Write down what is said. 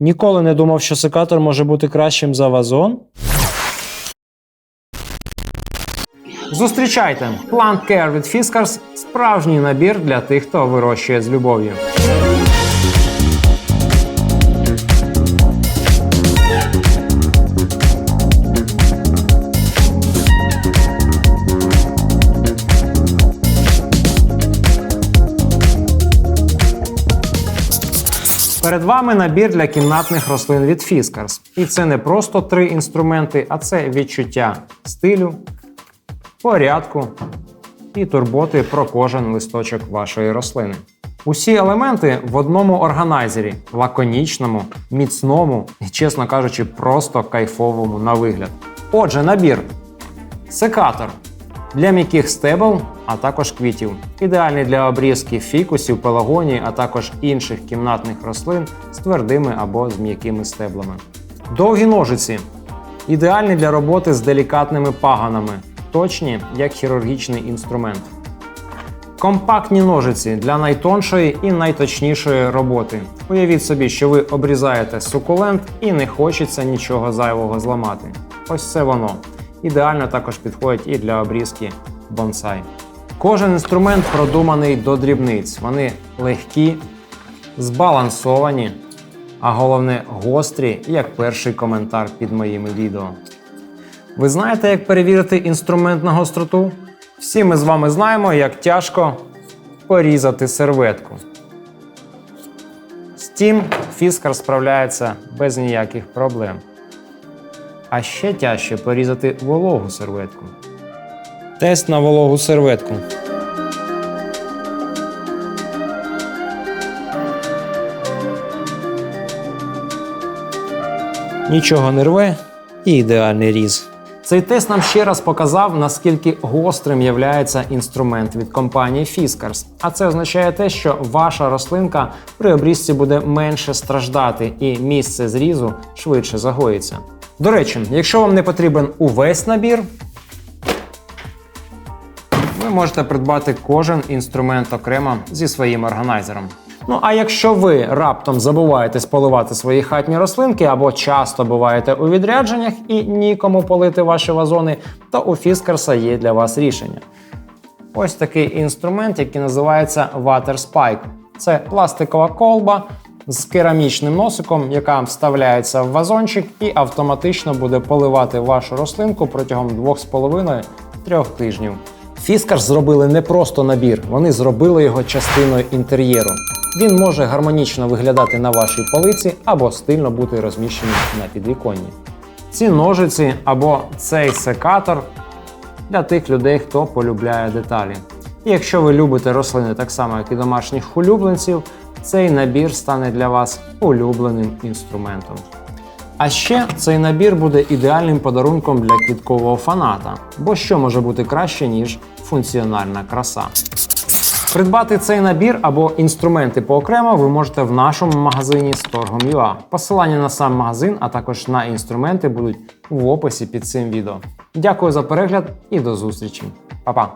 Ніколи не думав, що секатор може бути кращим за вазон. Зустрічайте! Plant Care від Fiskars – справжній набір для тих, хто вирощує з любов'ю. Перед вами набір для кімнатних рослин від Fiskars. І це не просто три інструменти, а це відчуття стилю, порядку і турботи про кожен листочок вашої рослини. Усі елементи в одному органайзері, лаконічному, міцному і, чесно кажучи, просто кайфовому на вигляд. Отже, набір. Секатор для м'яких стебел, а також квітів. Ідеальний для обрізки фікусів, пелагонії, а також інших кімнатних рослин з твердими або з м'якими стеблами. Довгі ножиці. Ідеальні для роботи з делікатними паганами, точні як хірургічний інструмент. Компактні ножиці для найтоншої і найточнішої роботи. Уявіть собі, що ви обрізаєте сукулент і не хочеться нічого зайвого зламати. Ось це воно. Ідеально також підходить і для обрізки бонсай. Кожен інструмент продуманий до дрібниць. Вони легкі, збалансовані, а головне гострі, як перший коментар під моїми відео. Ви знаєте, як перевірити інструмент на гостроту? Всі ми з вами знаємо, як тяжко порізати серветку. З тим Fiskars справляється без ніяких проблем. А ще тяжче порізати вологу серветку. Тест на вологу серветку. Нічого не рве і ідеальний різ. Цей тест нам ще раз показав, наскільки гострим є інструмент від компанії Fiskars. А це означає те, що ваша рослинка при обрізці буде менше страждати і місце зрізу швидше загоїться. До речі, якщо вам не потрібен увесь набір, ви можете придбати кожен інструмент окремо зі своїм органайзером. Ну а якщо ви раптом забуваєте поливати свої хатні рослинки або часто буваєте у відрядженнях і нікому полити ваші вазони, то у Фіскарса є для вас рішення. Ось такий інструмент, який називається Water Spike. Це пластикова колба з керамічним носиком, яка вставляється в вазончик і автоматично буде поливати вашу рослинку протягом 2,5-3 тижнів. Фіскарс зробили не просто набір, вони зробили його частиною інтер'єру. Він може гармонічно виглядати на вашій полиці або стильно бути розміщений на підвіконні. Ці ножиці або цей секатор для тих людей, хто полюбляє деталі. І якщо ви любите рослини так само, як і домашніх улюбленців, цей набір стане для вас улюбленим інструментом. А ще цей набір буде ідеальним подарунком для квіткового фаната, бо що може бути краще, ніж функціональна краса. Придбати цей набір або інструменти поокремо ви можете в нашому магазині Storgom.ua. Посилання на сам магазин, а також на інструменти будуть в описі під цим відео. Дякую за перегляд і до зустрічі. Па-па!